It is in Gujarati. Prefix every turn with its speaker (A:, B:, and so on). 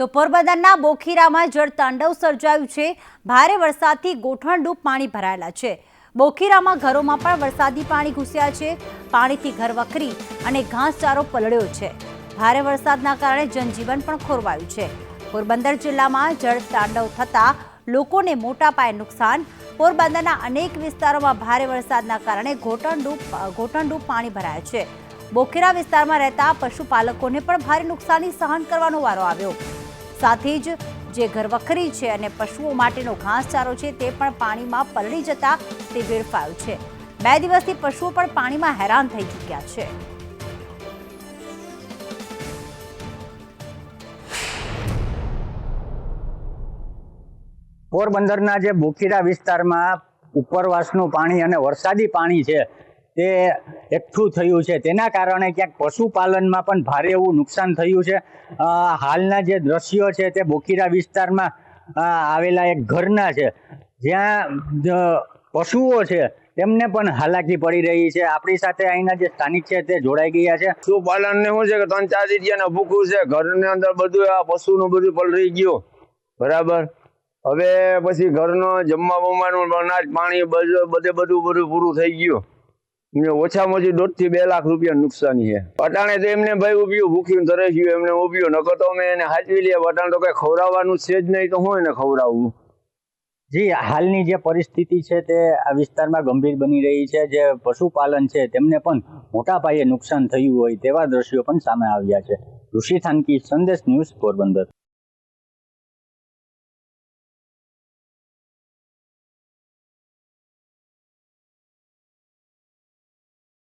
A: તો પોરબંદરના બોખીરામાં જળ તાંડવ સર્જાયું છે. ભારે વરસાદથી ગોઠણડૂબ પાણી ભરાયેલા છે. બોખીરામાં ઘરોમાં પણ વરસાદી પાણી ઘૂસ્યા છે. પાણીથી ઘર વખરી અને ઘાસચારો પલળ્યો છે. ભારે વરસાદના કારણે જનજીવન પણ ખોરવાયું છે. પોરબંદર જિલ્લામાં જળ તાંડવ થતાં લોકોને મોટા પાયે નુકસાન. પોરબંદરના અનેક વિસ્તારોમાં ભારે વરસાદના કારણે ઘોટણડૂબ ઘોટણડૂબ પાણી ભરાયા છે. બોખીરા વિસ્તારમાં રહેતા પશુપાલકોને પણ ભારે નુકસાની સહન કરવાનો વારો આવ્યો. સાથે જ જે ઘરવખરી છે અને પશુઓ માટેનો ઘાસચારો છે તે પણ પાણીમાં પલળી જતા તે વેડફાયો છે. બે દિવસથી પશુઓ પણ પાણીમાં હેરાન થઈ ચૂક્યા છે.
B: પોરબંદરના જે બોખીરા વિસ્તારમાં ઉપરવાસનું પાણી અને વરસાદી પાણી છે તે એકઠું થયું છે. તેના કારણે ક્યાંક પશુપાલનમાં પણ ભારે એવું નુકસાન થયું છે. હાલના જે દ્રશ્યો છે તે બોખીરા વિસ્તારમાં આવેલા એક ઘરના છે. જ્યાં પશુઓ છે, તેમને પણ હાલાકી પડી રહી છે. આપણી સાથે અહીંના જે સ્થાનિક છે તે જોડાઈ ગયા છે.
C: પશુપાલન ને શું છે કે ત્રણ ચાર જગ્યાને ભૂખું છે. ઘરની અંદર બધું આ પશુનું બધું પલળી ગયું. બરાબર? હવે પછી ઘરનો જમવા બમવાનું અનાજ, પાણી, બધું બધે બધું બધું પૂરું થઈ ગયું. ઓછામાં ઓછી દોઢથી બે લાખ રૂપિયા નુકસાની છે. અટાણે તો એમને ભાઈ ઉભ્યું ભૂખ્યું તરસ્યું એમને ઉભ્યું નકર તો અમે એને હાચવી લઈએ અટાણે તો કઈ ખવડાવવાનું છે જ નહીં તો હું એને ખવડાવવું
B: જી, હાલની જે પરિસ્થિતિ છે તે આ વિસ્તારમાં ગંભીર બની રહી છે. જે પશુપાલન છે, તેમને પણ મોટા પાયે નુકસાન થયું હોય તેવા દ્રશ્યો પણ સામે આવ્યા છે. ઋષિ થાનકી, સંદેશ ન્યૂઝ પોરબંદર.